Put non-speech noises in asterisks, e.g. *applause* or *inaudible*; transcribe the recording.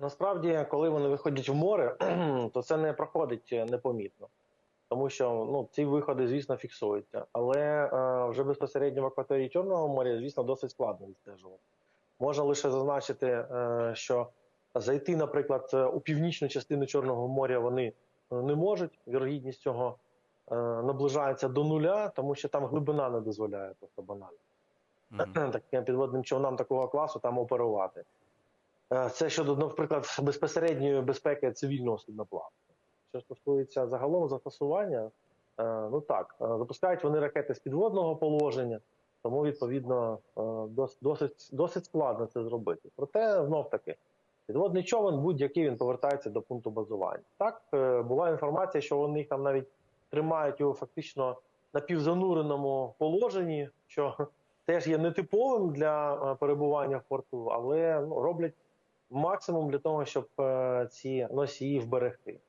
насправді, коли вони виходять в море, *clears throat* то це не проходить е, непомітно. Тому що ну, ці виходи, звісно, фіксуються. Але е, вже безпосередньо в акваторії Чорного моря, звісно, досить складно відстежувати. Можна лише зазначити, е, що зайти, наприклад, е, у північну частину Чорного моря вони е, не можуть. Вірогідність цього е, наближається до нуля, тому що там глибина не дозволяє просто банально Мгм. *clears throat* таким підводним човнам такого класу там оперувати. Е, Це щодо, наприклад, безпосередньої безпеки цивільного судноплавства. Що стосується загалом застосування, е, ну так, е, запускають вони ракети з підводного положення, тому відповідно досить, досить складно це зробити. Проте знов таки. Підводний човен, будь-який він повертається до пункту базування. Так була інформація, що вони їх там навіть тримають його фактично на півзануреному положенні, що *laughs* теж є нетиповим для перебування в порту, але ну, роблять максимум для того, щоб е, ці носії вберегти.